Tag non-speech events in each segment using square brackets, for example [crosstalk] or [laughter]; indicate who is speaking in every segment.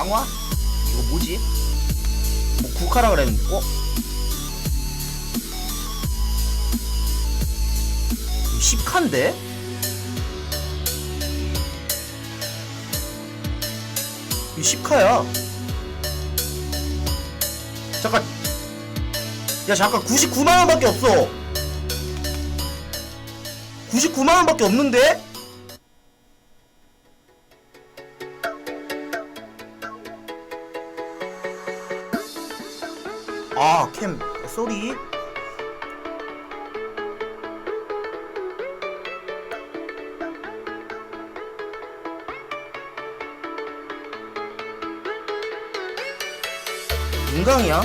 Speaker 1: 강화? 이거 뭐지? 뭐 국화라 그랬는데 어? 10칸데? 이거 10카야 잠깐 야 잠깐 99만원밖에 없어 99만원밖에 없는데? 아, 캠, 쏘리? 인강이야?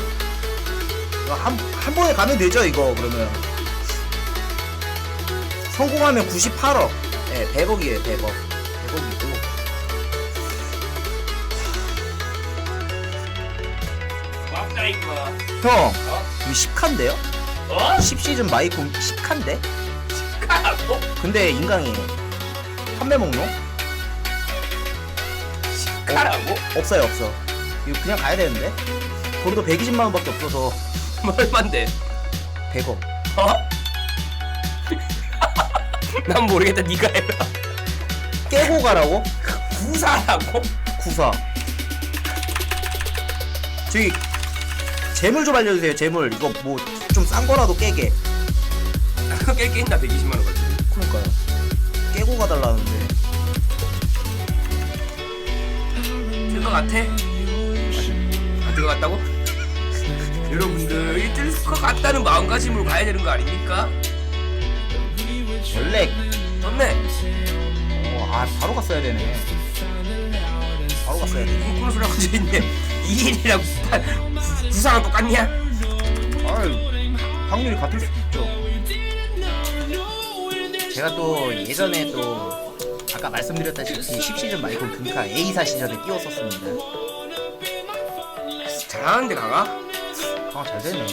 Speaker 1: 한, 한 번에 가면 되죠, 이거, 그러면. 성공하면 98억. 예, 100억이에요, 100억.
Speaker 2: 왔다 이거.
Speaker 1: 형,
Speaker 2: 어?
Speaker 1: 이거 10칸데요?
Speaker 2: 어?
Speaker 1: 10시즌 마이콘 10칸데?
Speaker 2: 가라고?
Speaker 1: 근데 인강이에요. 판매 목록?
Speaker 2: 가라고?
Speaker 1: 없어요, 없어. 이거 그냥 가야 되는데? 거기도 120만원 밖에 없어서
Speaker 2: 얼만데?
Speaker 1: 100억.
Speaker 2: 어? [laughs] 난 모르겠다. 네가 해라.
Speaker 1: 깨고 가라고?
Speaker 2: 구사라고?
Speaker 1: 구사. 저기, 재물 좀 알려주세요, 재물. 이거 뭐, 좀 싼 거라도 깨게.
Speaker 2: 깰 깬다 120만 원 가지고.
Speaker 1: 그러니까요. 깨고 가달라는데.
Speaker 2: 될것 같아? 안 될 것 같다고? [laughs] 여러분들 이뜰것 같다는 마음가짐으로 가야 되는 거 아닙니까?
Speaker 1: 원래,
Speaker 2: 좋네.
Speaker 1: 어, 아, 바로 갔어야 되네. 바로 갔어야 되네.
Speaker 2: 그런 소리 하고 있네. 2일이랑 구사랑 똑같냐?
Speaker 1: 아유, 확률이 같을 수도 있죠. 제가 또 예전에 또 아까 말씀드렸다시피 10시즌 말고 금카 A사 시절에 띄웠었습니다.
Speaker 2: 잘하는데 강아?
Speaker 1: 아, 잘 되네.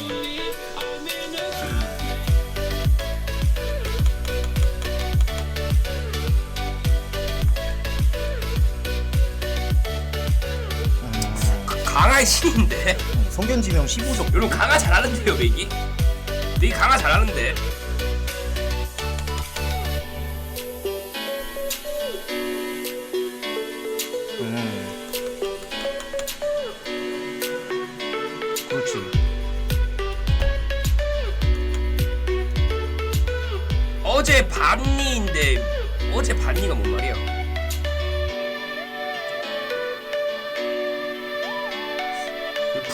Speaker 2: 강아의 신인데?
Speaker 1: 성견지명 15족.
Speaker 2: 여러분 강아 잘하는데요 맥이? 맥이 강아 잘하는데?
Speaker 1: 음. 그렇지.
Speaker 2: 어제 반니인데 어제 반니가 뭔 말이야?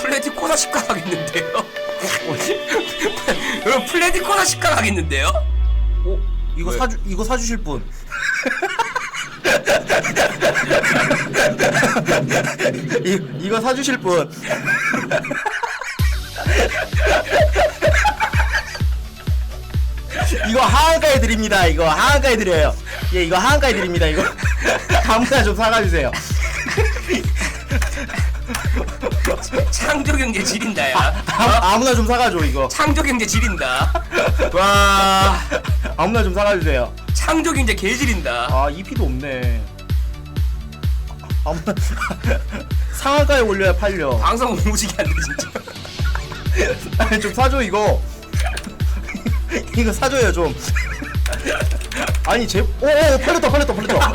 Speaker 2: 플레디 코나 10강 하겠는데요?
Speaker 1: 뭐지?
Speaker 2: 여러분 플레디 코나 10강 하겠는데요?
Speaker 1: 어? 이거
Speaker 2: 왜?
Speaker 1: 사주 이거 사주실 분. 이 이거 사주실 분. 이거 하한가에 드립니다. 이거 하한가에 드려요. 예, 이거 하한가에 드립니다. 이거 [laughs] 아무나 좀 사가주세요. [laughs]
Speaker 2: 창조경제 지린다 야.
Speaker 1: 아, 아무나 좀 사가줘 이거.
Speaker 2: 창조경제 지린다.
Speaker 1: 와, 아무나 좀 사가주세요.
Speaker 2: 창조경제 개지린다.
Speaker 1: 아 EP도 없네. 아무나 [laughs] 상한가에 올려야 팔려.
Speaker 2: 방송 오지게 안돼 진짜.
Speaker 1: 아니 좀 사줘 이거. 이거 사줘요 좀. 아니 제 오 오 팔렸다 팔렸다 팔렸다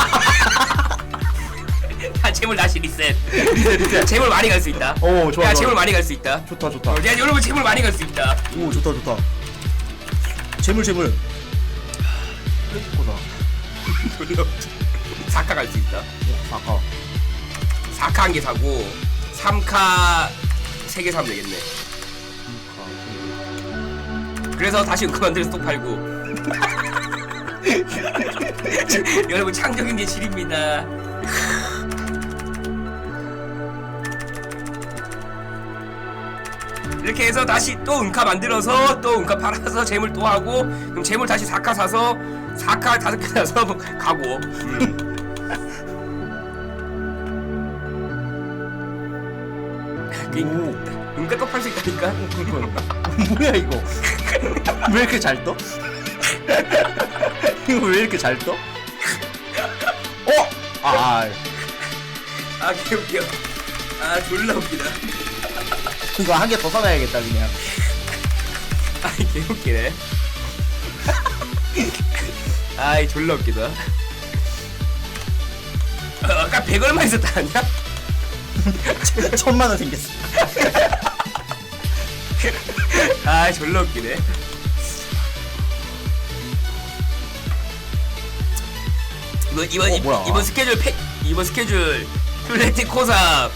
Speaker 1: [laughs]
Speaker 2: 아 재물 다시 리셋.
Speaker 1: 리셋 리셋.
Speaker 2: 재물 많이 갈 수 있다.
Speaker 1: 오 좋아
Speaker 2: 야
Speaker 1: 좋아.
Speaker 2: 재물 많이 갈 수 있다.
Speaker 1: 좋다 좋다.
Speaker 2: 어, 야 여러분 재물 많이 갈 수 있다.
Speaker 1: 오 좋다 좋다. 재물 재물. 크레디코다 [laughs]
Speaker 2: 사카 갈 수 있다.
Speaker 1: 아까
Speaker 2: 4카 한 개 사고 3카 3개 사면 되겠네. 그래서 다시 그만들어서 또 팔고. [laughs] 여러분 창조경제 질입니다 이렇게 해서 다시 또 은카 만들어서 또 은카 팔아서 재물 또 하고 그럼 재물 다시 4카 사서 4카 다섯 개 사서 가고.
Speaker 1: 오.
Speaker 2: 은카 또 팔 수 있다니까?
Speaker 1: 그니까. 뭐야 이거? 왜 이렇게 잘 떠? [laughs] 이거 왜 이렇게 잘 떠? 어? 아.
Speaker 2: 아 개웃겨 아 졸라 웃기다
Speaker 1: 이거 한 개 더 사놔야겠다 그냥. [laughs]
Speaker 2: 아이 개웃기네. [laughs] 아이 졸라 웃기다. 어, 아까 100 얼마 있었다 아니야? [laughs]
Speaker 1: 천만 원 생겼어.
Speaker 2: 아 졸라 웃기네. 이번 이번
Speaker 1: 어,
Speaker 2: 이-
Speaker 1: 뭐야.
Speaker 2: 이번 스케줄 패 이번 스케줄 플래티 코상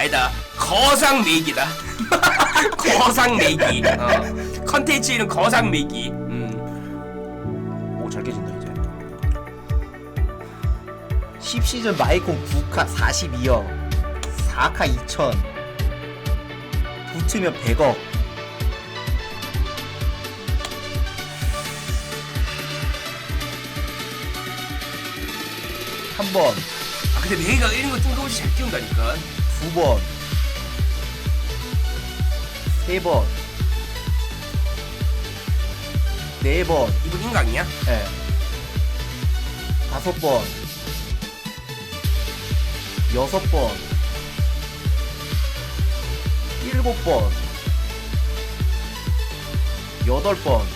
Speaker 2: 아니다. 거상 메기다. [laughs] 거상 메기. 어. 컨텐츠 이름 거상 메기. 음.
Speaker 1: 오잘 깨진다 이제. 10시즌 마이콘 9카 42억 4카 2000 붙으면 100억. 한번.
Speaker 2: 아 근데 메기가 이런 거 뜬금없이 잘 띄운다니까
Speaker 1: 두 번, 세 번, 네 번,
Speaker 2: 이분 인강이야?
Speaker 1: 예. 다섯 번, 여섯 번, 일곱 번, 여덟 번,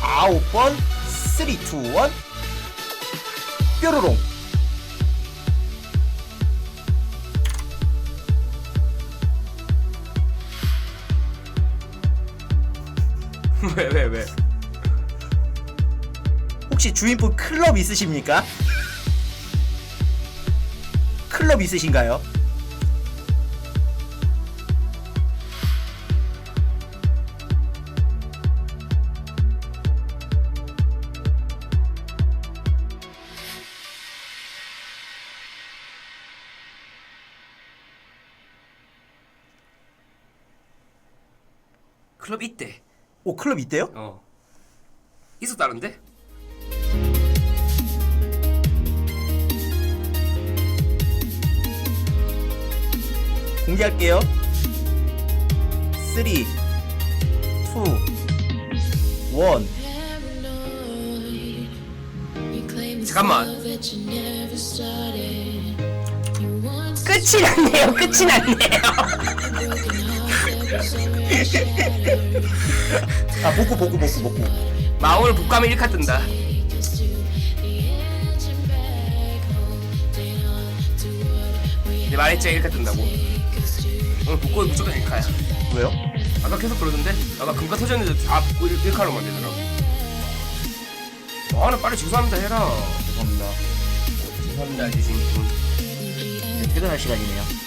Speaker 1: 아홉 번, 쓰리, 투, 원, 뾰로롱. [laughs]
Speaker 2: 왜 왜 왜?
Speaker 1: 혹시 주인분 클럽 있으십니까? 클럽 있으신가요?
Speaker 2: 클럽 있대
Speaker 1: 오 클럽 있대요?
Speaker 2: 어 있었다는데?
Speaker 1: 공개할게요. 3 2 1
Speaker 2: 잠깐만. 끝이 났네요 끝이 났네요 [laughs]
Speaker 1: 아 복구 복구 복구 복구.
Speaker 2: 마오를 복감에 1카 뜬다 내 말했지 1카 뜬다고 오늘 복고 무조건 1카야
Speaker 1: 왜요?
Speaker 2: 아까 계속 그러던데? 아까 금가 터졌는데 다 복고 1카로 만들더라고 아나 빨리 죄송합니다 해라
Speaker 1: 죄송합니다.
Speaker 2: 죄송합니다 지금
Speaker 1: 이제 퇴근할 시간이네요.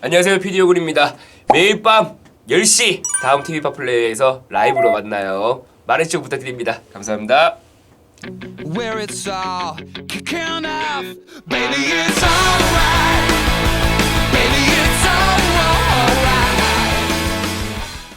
Speaker 2: 안녕하세요 피디오굴입니다. 매일 밤 10시 다음 TV 파플레이에서 라이브로 만나요. 많은 시청 부탁드립니다. 감사합니다.
Speaker 3: Where it's all kicking off. Baby it's alright. Baby it's